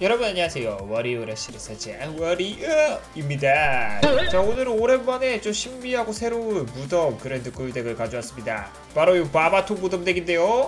여러분 안녕하세요. 워리오라 시리즈 제 워리오입니다. 자 오늘은 오랜만에 좀 신비하고 새로운 무덤 그랜드 꿀덱을 가져왔습니다. 바로 이 바바통 무덤 덱인데요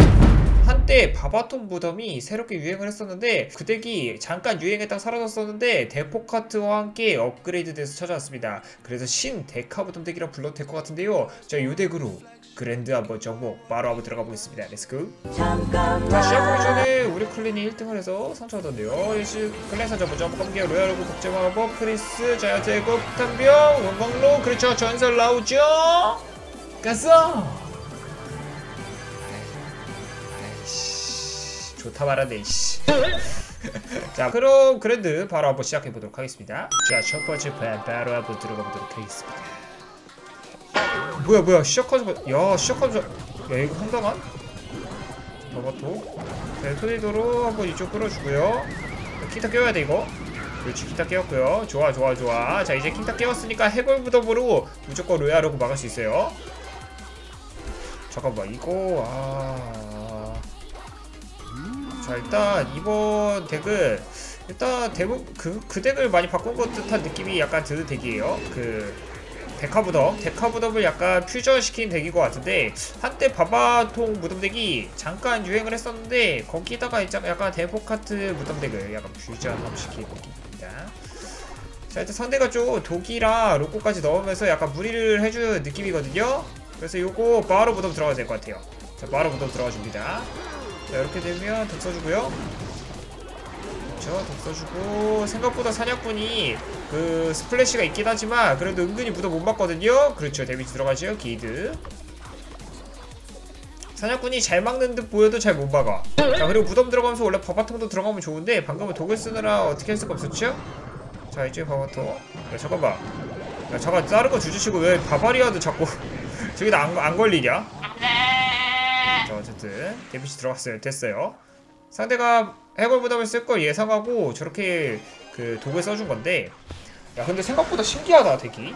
한때 바바통 무덤이 새롭게 유행을 했었는데 그 덱이 잠깐 유행했다가 사라졌었는데 대포카트와 함께 업그레이드 돼서 찾아왔습니다 그래서 신 데카 무덤 덱이라 불러도 될 것 같은데요 자이 덱으로 그랜드 한번 정복 바로 한번 들어가 보겠습니다 렛츠고 자, 시작하기 전에 우리 클린이 1등을 해서 선처하던데요. 일시 클랜 선처 먼저 한번 가볼게요. 로얄로그 국제마법 프리스 자야제국 탄병 원광로 그렇죠 전설 나오죠. 갔어. 좋다 말하네 이씨. 자 그럼 그랜드 바로 한번 시작해 보도록 하겠습니다. 자 첫 번째 판 바로 한번 들어가 보도록 하겠습니다. 뭐야 뭐야 시작하자마자 야 시작하자마자 야 이거 황당한? 버버토 네, 토네이도로 한번 이쪽 끌어주고요 키타 깨워야 돼 이거 그렇지 키타 깨웠고요 좋아 좋아 좋아 자 이제 키타 깨웠으니까 해골 무덤으로 무조건 로얄하고 막을 수 있어요 잠깐만 이거 아... 자 일단 이번 덱은 일단 대부분 그, 그 덱을 많이 바꾼 것 듯한 느낌이 약간 드는 덱이에요. 그 데카무덤. 데카무덤을 약간 퓨전시킨 덱인 것 같은데 한때 바바통 무덤 덱이 잠깐 유행을 했었는데 거기다가 약간 데포카트 무덤 덱을 약간 퓨전시킨 덱입니다. 자 일단 상대가 좀 독이랑 로코까지 넣으면서 약간 무리를 해준 느낌이거든요. 그래서 요거 바로 무덤 들어가야 될것 같아요. 자 바로 무덤 들어가 줍니다 자 이렇게 되면 덕 써주고요. 그렇죠. 덕 써주고 생각보다 사냥꾼이 그 스플래시가 있긴 하지만 그래도 은근히 무덤 못 맞거든요. 그렇죠. 데미지 들어가죠 기드. 사냥꾼이 잘 막는 듯 보여도 잘 못 막아. 자 그리고 무덤 들어가면서 원래 바바통도 들어가면 좋은데 방금은 독을 쓰느라 어떻게 할 수가 없었죠? 자 이쪽에 바바통 야 잠깐만. 야 잠깐 다른 거 주주시고 왜 바바리아도 자꾸 저기다 안, 안 걸리냐? 자 어쨌든 데미지 들어갔어요. 됐어요. 상대가 해골 무덤을 쓸 걸 예상하고 저렇게 그 독을 써준 건데 야 근데 생각보다 신기하다 덱이.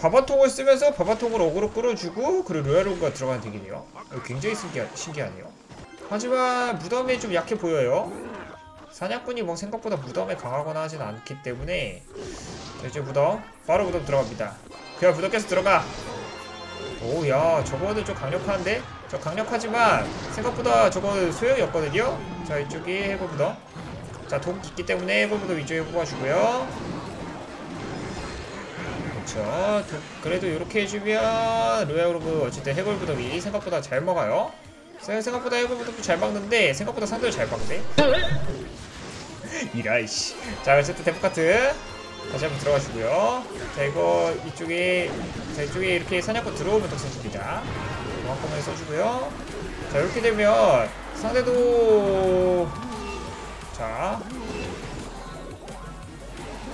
바바통을 쓰면서 바바통을 어그로 끌어주고 그리고 로얄로그가 들어가는 덱이네요. 어, 굉장히 신기하, 신기하네요. 하지만 무덤이 좀 약해 보여요. 사냥꾼이 뭐 생각보다 무덤에 강하거나 하진 않기 때문에 자 이제 무덤 바로 무덤 들어갑니다. 그냥 무덤 깨서 들어가. 오야 저거는 좀 강력한데? 저 강력하지만 생각보다 저거 소용이 없거든요. 자 이쪽이 해골 무덤 자독 있기 때문에 해골 무덤 이쪽에 뽑아주고요. 그렇죠. 그래도 이렇게 해주면 로얄로브 어쨌든 해골 무덤이 생각보다 잘 먹어요. 생각보다 해골 무덤도 잘 막는데 생각보다 상대를 잘 막네. 이라이씨. 자 어쨌든 데프카트 다시 한번 들어가시고요. 자 이거 이쪽에 자 이쪽에 이렇게 사냥꾼 들어오면 더 써줍니다 정확하게 써주고요. 자 이렇게 되면 상대도 자,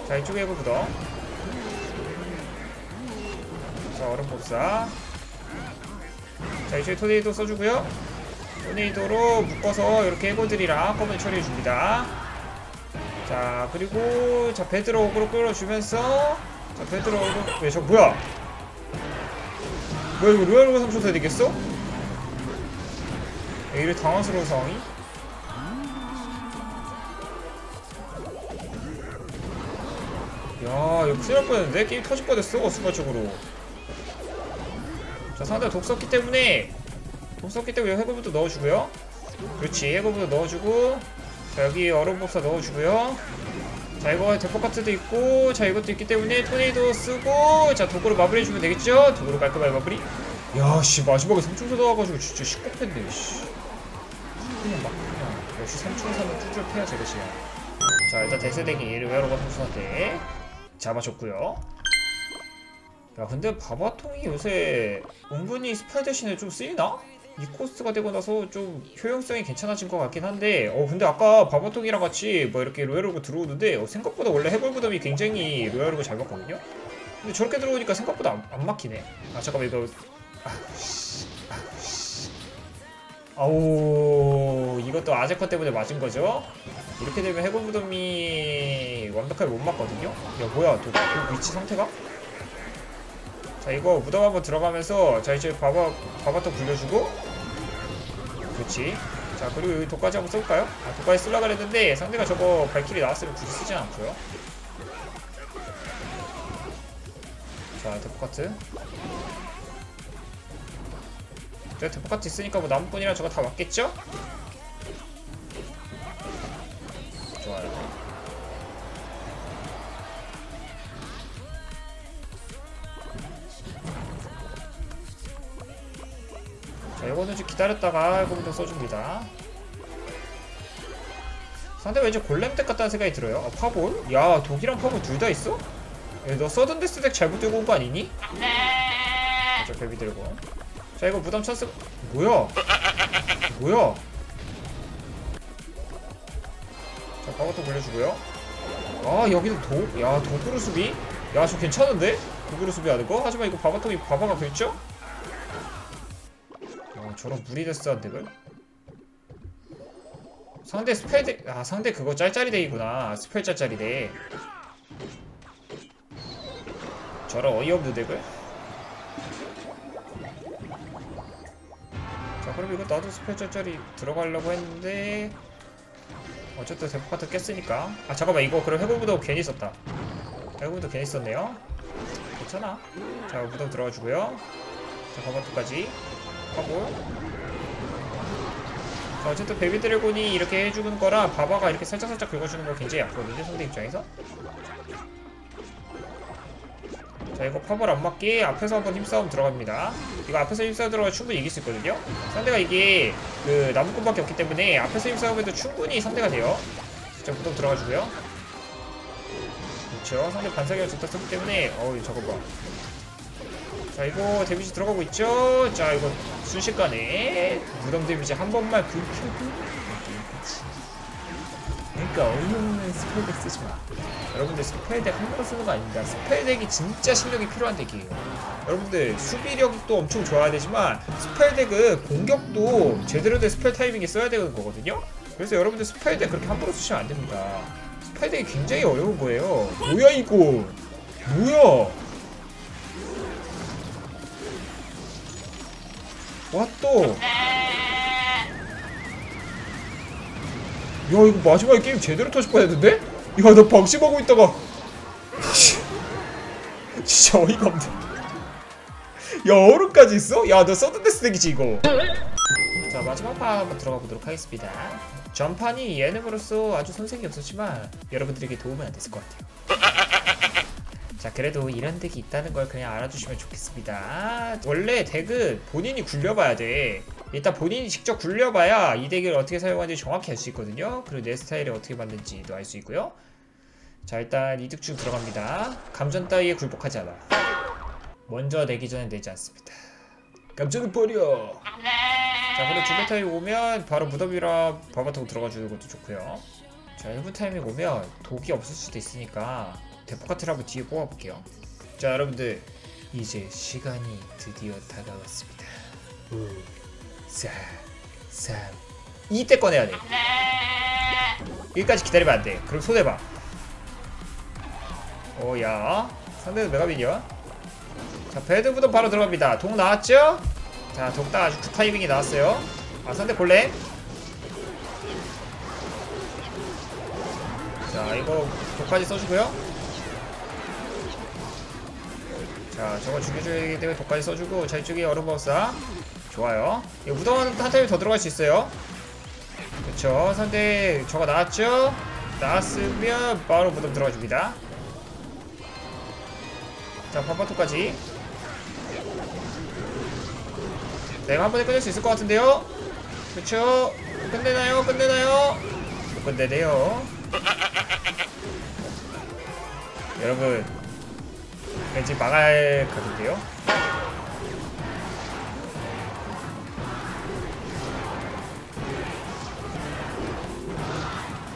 자 이쪽에 무덤 자 얼음 법사 자 이쪽에 토네이도 써주고요. 토네이도로 묶어서 이렇게 해골들이랑 한꺼번에 처리해줍니다. 자 그리고 자 베드로 어그로 끌어주면서 자 베드로 어그로 왜저 뭐야 뭐야 이거 로얄로그 3초 돼야 되겠어? 야, 이래 당황스러운 상황이? 야 이거 큰일 날 뻔했는데? 게임 터질 뻔했어 순간적으로 자 상대가 독 썼기 때문에 독 썼기 때문에 해골부터 넣어주고요 그렇지 해골부터 넣어주고 자 여기 얼음법사 넣어주고요 자 이거 대포카트도 있고 자 이것도 있기 때문에 토네이도 쓰고 자 도구로 마무리해주면 되겠죠? 도구로 깔끔하게 마무리 야씨 마지막에 삼총사 나와가지고 진짜 시끄럽겠네 씨 그냥 막 그냥 역시 삼총사는 쭈쭈 패야 제것이야 자 일단 대세대기 로얄로가 선수한테 잡아줬고요 야 근데 바바통이 요새 은근히 스파이 대신에 좀 쓰이나? 이 코스트가 되고 나서 좀 효용성이 괜찮아진 것 같긴 한데 어 근데 아까 바바통이랑 같이 뭐 이렇게 로얄로그 들어오는데 어, 생각보다 원래 해골부덤이 굉장히 로얄로그 잘 맞거든요? 근데 저렇게 들어오니까 생각보다 안, 안 막히네 아 잠깐만 이거 아우 이것도 아제커 때문에 맞은 거죠? 이렇게 되면 해골부덤이 완벽하게 못 맞거든요? 야 뭐야 또, 또 위치 상태가? 자 이거 무덤 한번 들어가면서 자 이제 바바 바바터 굴려주고 그렇지 자 그리고 여기 독까지 한번 쏠까요? 아 독까지 쓸라 그랬는데 상대가 저거 발키리 나왔으면 굳이 쓰진 않고요 자 대포카트 제가 대포카트 있으니까 뭐 나무뿐이랑 저거 다 맞겠죠? 자, 이거는 좀 기다렸다가 더 써줍니다. 상대 왠지 골렘 덱 같다는 생각이 들어요. 아, 파볼? 야, 독이랑 파볼 둘 다 있어? 야, 너 서든데스 덱 잘못 들고 온 거 아니니? 자, 베비 들고. 자, 이거 무덤 찬스. 뭐야? 뭐야? 자, 파고도 굴려주고요. 아, 여기도 독? 야, 독으로 수비? 야, 저 괜찮은데? 독으로 수비하는 거? 하지만 이거 바바통이 바바가 긁죠? 어, 저런 무리데스한 덱을? 상대 스펠 덱, 아 상대 그거 짤짤이 덱이구나. 스펠 짤짤이 덱 저런 어이없는 덱을? 자 그럼 이거 나도 스펠 짤짤이 들어가려고 했는데 어쨌든 대포 카트 깼으니까. 아 잠깐만 이거 그럼 해골무도 괜히 썼다. 해골무도 괜히 썼네요. 괜찮아. 자 무덤 들어가주고요. 자 버버트까지 하고. 자, 어쨌든 베비 드래곤이 이렇게 해주는 거라 바바가 이렇게 살짝살짝 긁어주는 거 굉장히 약거든요 상대 입장에서. 자 이거 파벌 안 맞게 앞에서 한번 힘싸움 들어갑니다. 이거 앞에서 힘싸움 들어가 충분히 이길 수 있거든요. 상대가 이게 그 나무꾼밖에 없기 때문에 앞에서 힘싸움에도 충분히 상대가 돼요. 자 무덤 들어가주고요. 그렇죠. 상대 반사기가 좋다 썼기 때문에. 어우 저거 봐 자 이거 데미지 들어가고 있죠? 자 이거 순식간에 무덤 데미지 한 번만 그치. 그러니까 어이없는 스펠덱 쓰지 마. 여러분들 스펠덱 함부로 쓰는 거 아닙니다. 스펠덱이 진짜 실력이 필요한 덱이에요. 여러분들 수비력도 엄청 좋아야 되지만 스펠덱은 공격도 제대로 된 스펠 타이밍에 써야 되는 거거든요. 그래서 여러분들 스펠덱 그렇게 함부로 쓰시면 안 됩니다. 스펠덱이 굉장히 어려운 거예요. 뭐야 이거? 뭐야 와 또. 야 이거 마지막에 게임 제대로 터질 뻔했는데? 야 나 방심하고 있다가 진짜 어이가 없네 야 얼음까지 있어? 야너 서든데스 덱이지 이거 자 마지막 판 한번 들어가 보도록 하겠습니다 전판이 예능으로서 아주 손색이 없었지만 여러분들에게 도움은 안 됐을 것 같아요 자 그래도 이런 덱이 있다는 걸 그냥 알아주시면 좋겠습니다. 원래 덱은 본인이 굴려봐야 돼. 일단 본인이 직접 굴려봐야 이 덱을 어떻게 사용하는지 정확히 알 수 있거든요. 그리고 내 스타일을 어떻게 만든지도 알 수 있고요. 자 일단 이득중 들어갑니다. 감전 따위에 굴복하지 않아. 먼저 내기 전에 내지 않습니다. 감전은 버려. 자 그리고 주배 타임 오면 바로 무덤이랑 바바타고 들어가주는 것도 좋고요. 자 1분 타이밍 오면 독이 없을 수도 있으니까 대포카트를 한번 뒤에 뽑아볼게요. 자 여러분들 이제 시간이 드디어 다가왔습니다. 5 4 3 이때 꺼내야 돼. 여기까지 기다리면 안돼. 그럼 손해봐. 오야. 상대는 메가빈이야? 자 배드부도 바로 들어갑니다. 동 나왔죠? 자독딱 아주 그 타이밍이 나왔어요. 아 상대 골렘 자 이거 독까지 써주고요 자 저거 죽여줘야 되기 때문에 독까지 써주고 자 이쪽에 얼음버사 좋아요 이거 무덤은 한 타임 더 들어갈 수 있어요 그쵸 상대 저거 나왔죠? 나왔으면 바로 무덤 들어가줍니다 자 파파토까지 내가 한 번에 끝낼 수 있을 것 같은데요? 그쵸? 끝내나요? 끝내나요? 못 끝내네요 여러분 왠지 망할?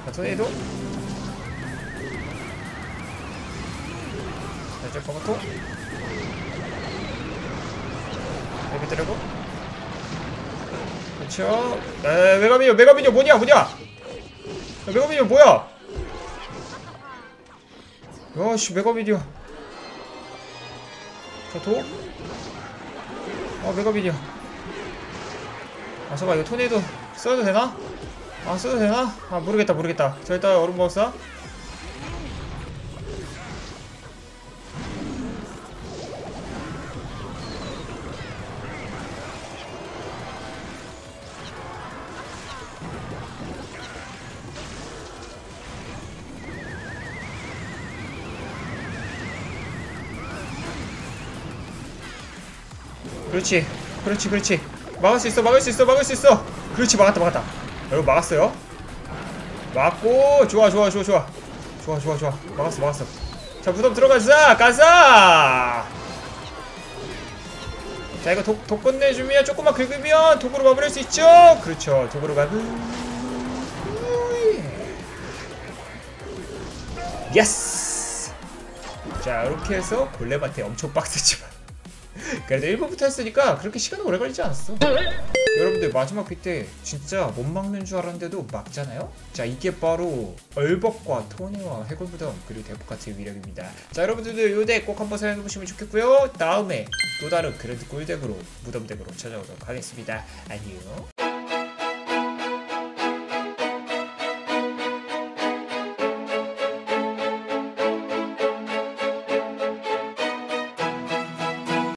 자, 토네이도 자, 이제 버거토. 여기 들어고 그렇죠. 에 메가미녀 메가미녀 뭐냐 뭐냐? 메가미녀 뭐야? 야씨 메가미녀 자, 도? 어, 메가비디야. 아 잠깐 이거 토네이도 써도 되나? 아 써도 되나? 아 모르겠다 모르겠다 저 일단 얼음 먹었어 그렇지 그렇지 그렇지. 막을 수 있어 막을 수 있어 막을 수 있어. 그렇지 막았다 막았다. 여러분 막았어요? 막고 좋아 좋아 좋아 좋아. 좋아 좋아 좋아. 막았어 막았어. 자 무덤 들어가자. 가자! 자 이거 독, 독 끝내주면 조금만 긁으면 독으로 마무리할 수 있죠? 그렇죠. 독으로 가면 예스! 자 이렇게 해서 골렘한테 엄청 빡세지만 그래도 1분부터 했으니까 그렇게 시간은 오래 걸리지 않았어. 여러분들 마지막 퀴때 진짜 못 막는 줄 알았는데도 막잖아요? 자 이게 바로 얼벅과 토네와 해골무덤 그리고 대포카트의 위력입니다. 자 여러분들도 요 덱 꼭 한번 사용해보시면 좋겠고요. 다음에 또 다른 그랜드 꿀덱으로 무덤덱으로 찾아오도록 하겠습니다. 안녕